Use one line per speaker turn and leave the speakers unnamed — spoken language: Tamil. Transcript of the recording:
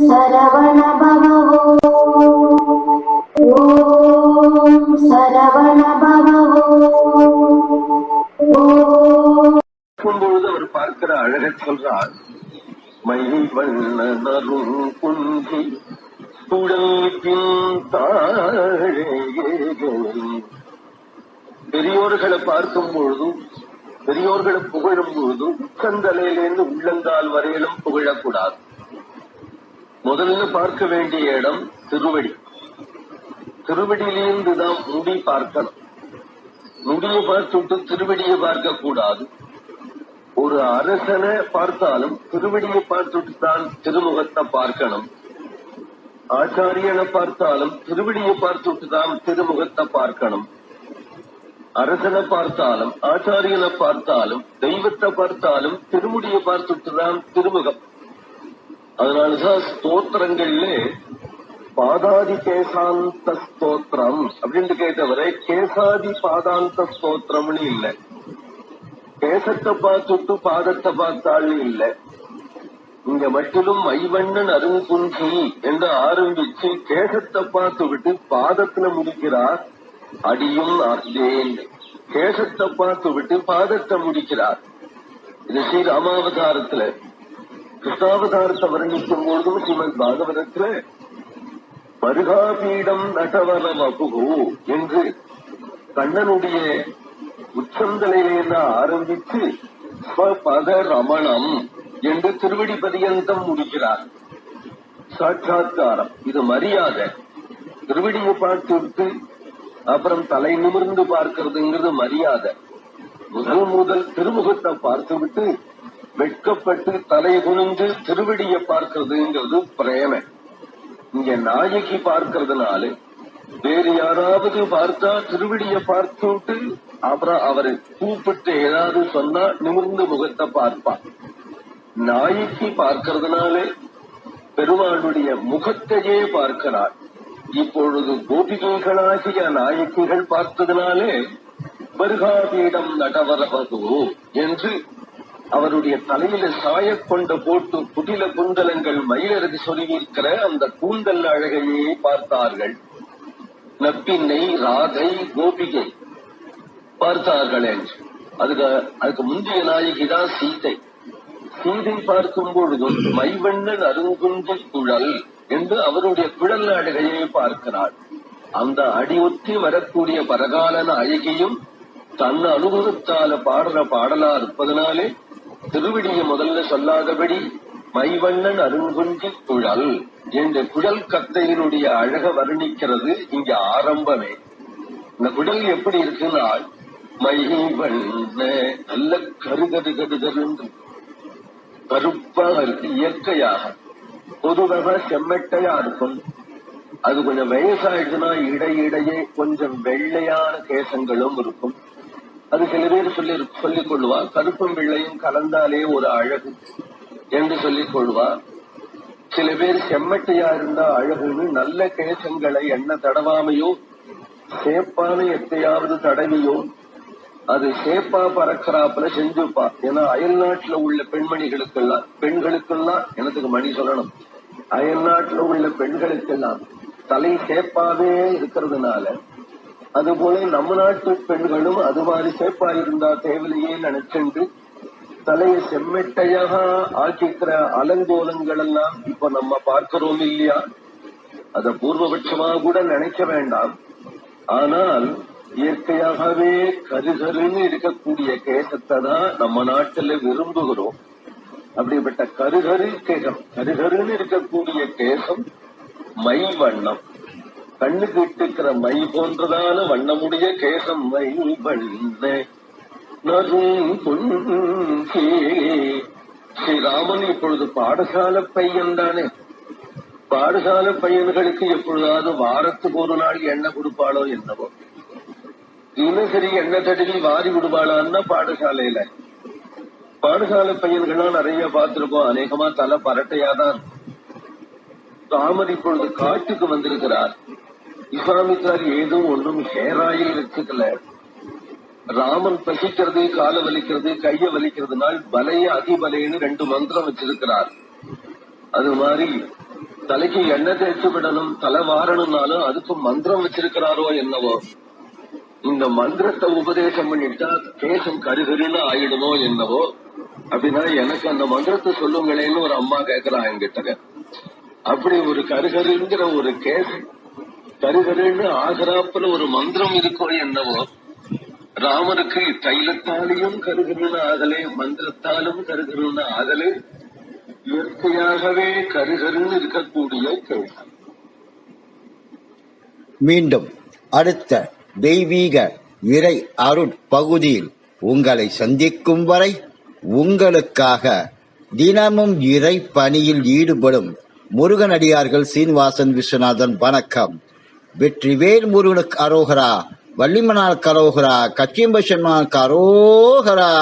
சரவண பவோ ஓம் சரவண பவோ
பொழுது அவர் பார்க்கிற அழகை சொல்றார் மயில் வண்ணரும் குன்றி துடைப்பின் தாழே பெரியோர்களை பார்க்கும் பொழுதும் பெரியோர்களை புகழும் பொழுதும் உச்சந்தலையிலிருந்து உள்ளங்கால் வரையிலும் புகழக்கூடாது. முதல்ல பார்க்க வேண்டிய இடம் திருவடி. திருவடியிலிருந்து தான் முடி பார்க்கணும் முடியை பார்த்துட்டு திருவடியை பார்க்க கூடாது ஒரு அரசனை பார்த்தாலும் திருவடியை பார்த்துட்டு தான் திருமுகத்தை பார்க்கணும். ஆச்சாரியனை பார்த்தாலும் திருவடியை பார்த்துட்டு தான் திருமுகத்தை பார்க்கணும். அரசனை பார்த்தாலும் ஆச்சாரியனை பார்த்தாலும் தெய்வத்தை பார்த்தாலும் திருமுடியை பார்த்துட்டு தான் திருமுகம். அதனாலதான் ஸ்தோத்திரங்கள்ல பாதாதி கேசாந்த ஸ்தோத்திரம் அப்படின்னு கேட்டவரை கேசாதி பாதாந்த ஸ்தோத்திரம்னு இல்ல. கேசத்தை பார்த்துட்டு பாதத்தை பார்த்தாள் இல்ல. இங்க மட்டிலும் மைவண்ணன் அருங்குஞ்சி என்று ஆரம்பிச்சு கேசத்தை பார்த்து விட்டு பாதத்துல முடிக்கிறார். அடியும் அர்த்தேன் கேசத்தை பார்த்து விட்டு பாதத்தை முடிக்கிறார். இது ஸ்ரீ ராமாவதாரத்துல. கிருஷ்ணாவதாரத்தை வர்ணிக்கும் பொழுதும் ஸ்ரீமத் பாகவதத்துல மருகாபீடம் நடவர வபுகு என்று கண்ணனுடைய உச்சந்தலையிலிருந்து ஆரம்பித்து ஸ்வபத ரமணம் என்று திருவடி பரியந்தம் முடிக்கிறார். சாட்சாத்காரம். இது மரியாதை. திருவடியை பார்த்து விட்டு அப்புறம் தலை நிமிர்ந்து பார்க்கிறதுங்கிறது மரியாதை. முதல் முதல் திருமுகத்தை பார்த்து விட்டு வெட்கப்பட்டு தலை குனிந்து திருவடியை பார்க்கிறதுங்கிறது பிரேமை. இங்க நாயகி பார்க்கறதுனால வேறு யாராவது பார்த்தா திருவடிய பார்த்துட்டு அப்புறம் அவரை கூப்பிட்டு ஏதாவது சொன்னா நிமிர்ந்து முகத்தை பார்ப்பான் நாயகி பார்க்கறதுனால பெருமாளுடைய முகத்தையே பார்க்கிறார் இப்பொழுது கோபிகைகளாகிய நாயக்கிகள் பார்த்ததுனாலே வருகாபீடம் நடவரவது என்று அவருடைய தலையில சாய கொண்ட போட்டு புதில குந்தலங்கள் மயிலருக்கு சொல்லியிருக்கிற அந்த கூந்தல் அழகையே பார்த்தார்கள். நப்பின்னை ராதை கோபிகை பார்த்தார்கள். என்று அதுக்கு அதுக்கு முந்தைய நாயகி தான் சீதை. சீதை பார்க்கும் பொழுது மைவண்ணன் அருங்குஞ்ச குழல் என்று அவருடைய குழல் அழகையை பார்க்கிறாள். அந்த அடியொத்தி வரக்கூடிய பரகால அழகியும் தன் அனுபவத்தால பாடுற பாடலா இருப்பதனாலே திருவிடிய முதல்ல சொல்லாதபடி மைவண்ணன் அருங்குன்றி குழல். என்ற குழல் கத்தையினுடைய அழக வர்ணிக்கிறது இங்க ஆரம்பமே. இந்த குடல் எப்படி இருக்குன்னா மைவண்ண நல்ல கருகரு கருகருன்னு கருப்பாக இருக்கு இயற்கையாக பொதுவாக செம்மட்டையா இருக்கும். அது கொஞ்சம் வயசாயிடுச்சுன்னா இடையிடையே கொஞ்சம் வெள்ளையான கேசங்களும் இருக்கும். அது சில பேர் சொல்லி சொல்லிக் கொள்வா கருப்பும் வெள்ளையும் கலந்தாலே ஒரு அழகு என்று சொல்லிக் கொள்வா சில பேர் செம்மட்டையா இருந்தா அழகுன்னு நல்ல கேசங்களை என்ன தடவாமையோ சேப்பான எத்தையாவது தடவியோ அது சேப்பா பறக்கிறாப்புல செஞ்சுப்பா. ஏன்னா அயல் நாட்டுல உள்ள பெண்மணிகளுக்கெல்லாம் பெண்களுக்கெல்லாம் எனக்கு மணி சொல்லணும். அயல் நாட்டுல உள்ள பெண்களுக்கெல்லாம் தலை சேப்பாவே இருக்கிறதுனால அதுபோல நம்ம நாட்டு பெண்களும் அது மாதிரி சேப்பா இருந்தா தேவையிலேயே நினைச்சுண்டு தலையை செம்மெட்டையாக ஆக்கிக்கிற அலங்கோலங்கள் எல்லாம் இப்ப நம்ம பார்க்கிறோம் இல்லையா? அத பூர்வபட்சமா கூட நினைக்க வேண்டாம். ஆனால் இயற்கையாகவே கருகருன்னு இருக்கக்கூடிய கேசத்தை தான் நம்ம நாட்டுல விரும்புகிறோம். அப்படிப்பட்ட கருகரு கேசம் கருகருன்னு இருக்கக்கூடிய கேசம் மை வண்ணம் கண்ணுக்கு இட்டுக்கிற மை போன்றதான வண்ணமுடைய கேசம் மை வண்ண நரும் ஸ்ரீராமன் இப்பொழுது பாடசாலை பையன் தானே. பாடசால பையன்களுக்கு எப்பொழுதாவது வாரத்துக்கு ஒரு நாள் எண்ணெய் கொடுப்பாளோ என்னவோ. தினசரி எண்ணெய் தடவி வாரி விடுவாளான்னா பாடசாலையில. பாடசாலை பையன்கள்லாம் நிறைய பார்த்திருக்கோம். அநேகமா தலை பரட்டையாதான். ராமர் இப்பொழுது காட்டுக்கு வந்திருக்கிறார். இஸ்லாமித்தார் ஏதோ ஒன்றும் ஹேராயில் வச்சுக்கல ராமன் பசிக்கிறது கால வலிக்கிறது கைய வலிக்கிறதுனால் பலைய அதிபலைன்னு ரெண்டு மந்திரம் வச்சிருக்கிறார். அது மாதிரி தலைக்கு எண்ணெய் தேய்ச்சி விடணும் தலை வாரணும்னாலும் அதுக்கு மந்திரம் வச்சிருக்கிறாரோ என்னவோ. இந்த மந்திரத்தை உபதேசம் பண்ணிட்டா கேசம் கருகருன்னு ஆயிடுமோ என்னவோ. அப்படின்னா எனக்கு அந்த மந்திரத்தை சொல்லுங்களேன்னு ஒரு அம்மா கேக்குறா என்கிட்ட அப்படி ஒரு கருகருங்கிற ஒரு கேஸ் கருகருன்னு ஆகராப்புல ஒரு மந்திரம் இருக்கோ என்னவோ ராமருக்கு தைலத்தாலையும் கருகருன்னு ஆகலே மந்திரத்தாலும் கருகருன்னு ஆகலே இயற்கையாகவே கருகருன்னு இருக்கக்கூடிய கேள்வி.
மீண்டும் அடுத்த தெய்வீக இறை அருட்பகுதியில் உங்களை சந்திக்கும் வரை உங்களுக்காக தினமும் இறை பணியில் ஈடுபடும் முருகனடியார்கள் சீனிவாசன் விஸ்வநாதன் வணக்கம். வெற்றி வேல் முருகனுக்கு அரோகரா வள்ளிமனார் கரோகரா கச்சியம்ப அரோகரா.